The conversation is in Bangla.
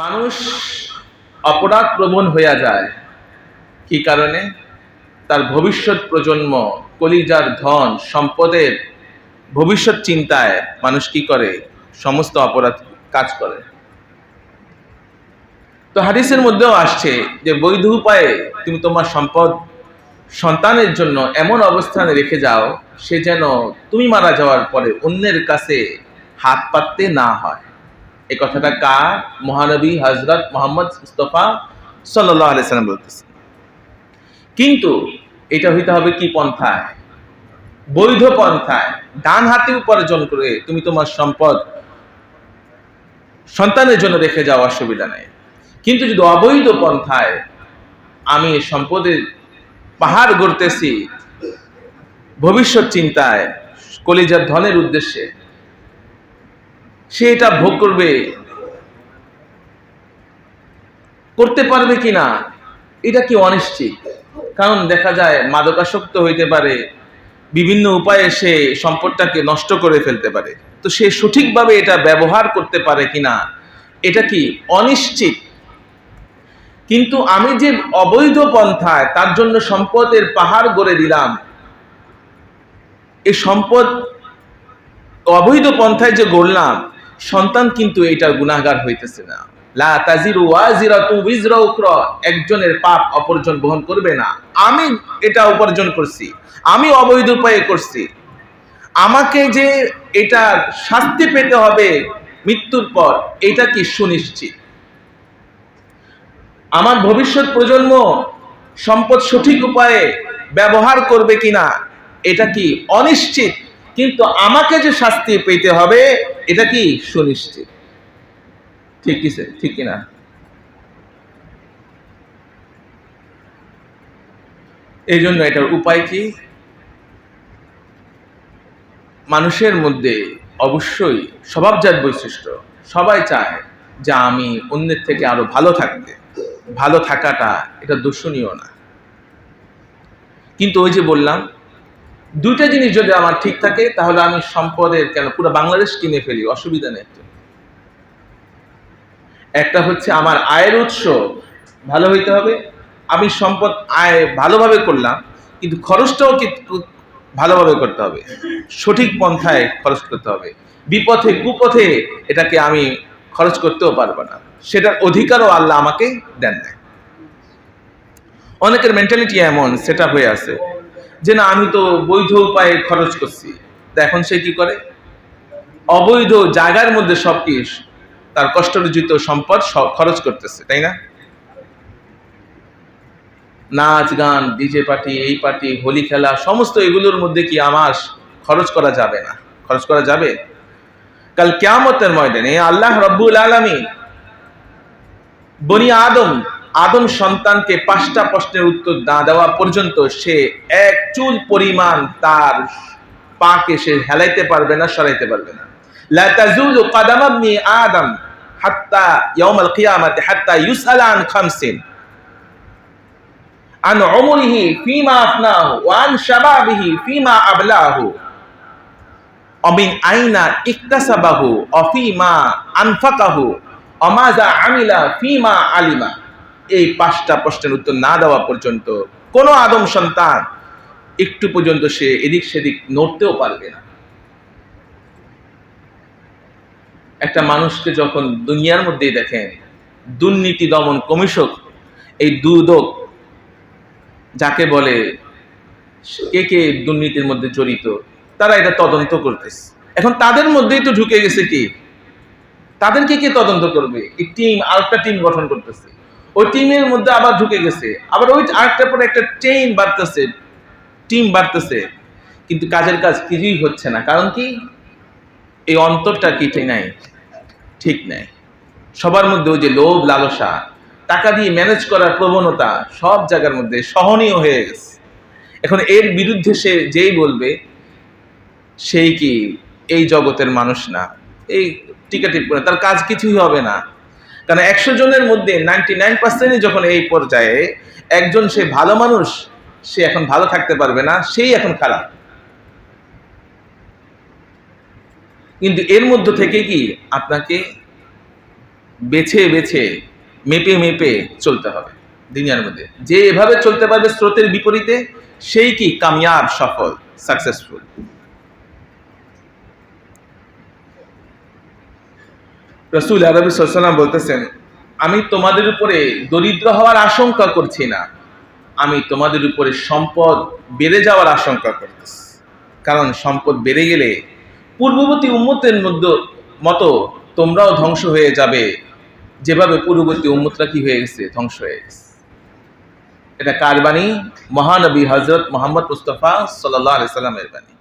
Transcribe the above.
মানুষ অপরাধ প্রবণ হইয়া যায়। কি কারণে? তার ভবিষ্যৎ প্রজন্ম, কলিজার ধন, সম্পদের ভবিষ্যৎ চিন্তায় মানুষ কি করে? সমস্ত অপরাধ কাজ করে। তো হাদিসের মধ্যেও আসছে যে, বৈধ উপায়ে তুমি তোমার সম্পদ সন্তানের জন্য এমন অবস্থানে রেখে যাও, সে যেন তুমি মারা যাওয়ার পরে অন্যের কাছে হাত পাততে না হয়। এই কথাটা কার? মহানবী হজরত মোহাম্মদ মুস্তফা সাল্লাহ আলাইসাল্লাম বলতেছে। কিন্তু এটা হইতে হবে কি পন্থায়? বৈধ পন্থায়। ডান হাতে উপার্জন করে তুমি তোমার সম্পদ সন্তানের জন্য রেখে যাওয়া অসুবিধা নেই। কিন্তু যদি অবৈধ পন্থায় আমি সম্পদের পাহাড় গড়তেছি, ভবিষ্যৎ চিন্তায়, কলিজার ধনের উদ্দেশ্যে সে এটা ভোগ করবে। করতে পারবে কি না এটা কি অনিশ্চিত? কারণ দেখা যায় মাদকাসক্ত হইতে পারে, বিভিন্ন উপায়ে সে সম্পদটাকে নষ্ট করে ফেলতে পারে। তো সে সঠিকভাবে এটা ব্যবহার করতে পারে কিনা, এটা কি অনিশ্চিত? কিন্তু আমি যে অবৈধ পন্থায় তার জন্য সম্পদের পাহাড় গড়ে দিলাম এই সম্পদ অবৈধ পন্থায় যে গড়লাম সন্তান কিন্তু এটার গুণাগার হইতেছে না। লা একজনের পাপ অপরজন বহন করবে না। আমি এটা উপার্জন করছি, আমি অবৈধ উপায়ে করছি। আমাকে যে এটা শাস্তি পেতে হবে মৃত্যুর পর, এটা কি সুনিশ্চিত? আমার ভবিষ্যৎ প্রজন্ম সম্পদ সঠিক উপায়ে ব্যবহার করবে কিনা, এটা কি অনিশ্চিত? কিন্তু আমাকে যে শাস্তি পেতে হবে এটা কি সুনিশ্চিত? ঠিক কি ঠিক কিনা? এই জন্য এটার উপায় কি? মানুষের মধ্যে অবশ্যই স্বভাবজাত বৈশিষ্ট্য সবাই চায় যে আমি অন্যের থেকে আরও ভালো থাকতে। ভালো থাকাটা এটা দূষণীয় না। কিন্তু ওই যে বললাম দুইটা জিনিস যদি আমার ঠিক থাকে, তাহলে আমি সম্পদের কেন পুরো বাংলাদেশ কিনে ফেলি, অসুবিধা নেই। একটা। হচ্ছে আমার আয়ের উৎস, ভালো হইতে হবে। আমি সম্পদ আয় ভালোভাবে করলাম, কিন্তু খরচটাও ভালোভাবে করতে হবে। সঠিক পন্থায় খরচ করতে হবে। বিপথে কুপথে এটাকে আমি খরচ করতেও পারব না। সেটার অধিকারও আল্লাহ আমাকে দেন নাই। অনেকের মেন্টালিটি এমন সেটা হয়ে আছে। যে না, আমি তো বৈধ উপায়ে খরচ করছি। তা এখন সে কি করে? অবৈধ জায়গার মধ্যে সব কি তার কষ্টরচিত সম্পদ খরচ করতেছে, তাই না? নাচ, গান, ডিজে পার্টি, এই পার্টি, হোলি খেলা, সমস্ত এগুলোর মধ্যে কি আমার খরচ করা যাবে না? খরচ করা যাবে? কাল কেয়ামতের ময়দানে আল্লাহ রব্বুল আলমী বনি আদম আদম সন্তানকে পাঁচটা প্রশ্নের উত্তর না দেওয়া পর্যন্ত সে এক চুল পরিমাণ তার পাকে সে হেলাইতে পারবে না, সরাইতে পারবে না। লাতাজুল কাদামাবনি আদম হাত্তা ইয়াউমাল কিয়ামাতে হাত্তা ইউসালান আন খামসিন। আন উমরিহি ফিমা আফনাহু ওয়া আন শাবাবিহি ফিমা আবলাহু। অমিন আইনা ইকতাসাবাহু অফিমা আনফাকাহু অমাজা আমিলা ফিমা আলিমা। এই পাঁচটা প্রশ্নের উত্তর না দেওয়া পর্যন্ত কোনো আদম সন্তান একটু পর্যন্ত সে এদিক সেদিক নড়তেও পারবে না। একটা মানুষকে যখন দুনিয়ার মধ্যেই দেখেন, দুর্নীতি দমন কমিশক এই দুদক যাকে বলে, কে কে দুর্নীতির মধ্যে জড়িত, তারা এটা তদন্ত করতেছে। এখন তাদের মধ্যেই তো ঢুকে গেছে কি? তাদেরকে কে তদন্ত করবে? এই টিম আরেকটা টিম গঠন করতেছে। ওই টিমের মধ্যে আবার ঢুকে গেছে। আবার ওই আরেকটার পরে একটা টেইন বাড়তেছে টিম বাড়তেছে। কিন্তু কাজের কাজ কিছুই হচ্ছে না। কারণ কি? এই অন্তরটা কি ঠিক নাই? ঠিক নাই। সবার মধ্যে ওই যে লোভ, লালসা, টাকা দিয়ে ম্যানেজ করার প্রবণতা সব জায়গার মধ্যে সহনীয় হয়ে গেছে। এখন এর বিরুদ্ধে সে যেই বলবে, সেই কি এই জগতের মানুষ না। এই টিকা টিপ করে তার কাজ কিছুই হবে না। কারণ একশো জনের মধ্যে নাইনটি নাইন পার্সেন্টই যখন এই পর্যায়ে একজন সে ভালো মানুষ, সে এখন ভালো থাকতে পারবে না, সেই এখন খারাপ। কিন্তু এর মধ্য থেকে কি আপনাকে বেছে বেছে, মেপে মেপে চলতে হবে দুনিয়ার মধ্যে। যে এভাবে চলতে পারবে স্রোতের বিপরীতে, সেই কি কামিয়াব, সফল সাকসেসফুল রসুল আরবি সাল্লাম বলতেছেন, আমি তোমাদের উপরে দরিদ্র হওয়ার আশঙ্কা করছি না। আমি তোমাদের উপরে সম্পদ বেড়ে যাওয়ার আশঙ্কা করতেছি। কারণ সম্পদ বেড়ে গেলে পূর্ববর্তী উম্মতের মধ্যে, মতো তোমরাও ধ্বংস হয়ে যাবে। যেভাবে পূর্ববর্তী উম্মতরা কি হয়ে গেছে? ধ্বংস হয়ে গেছে। এটা কার বাণী? মহানবী হজরত মোহাম্মদ মুস্তফা সাল্লাহ আলি সাল্লামের বাণী।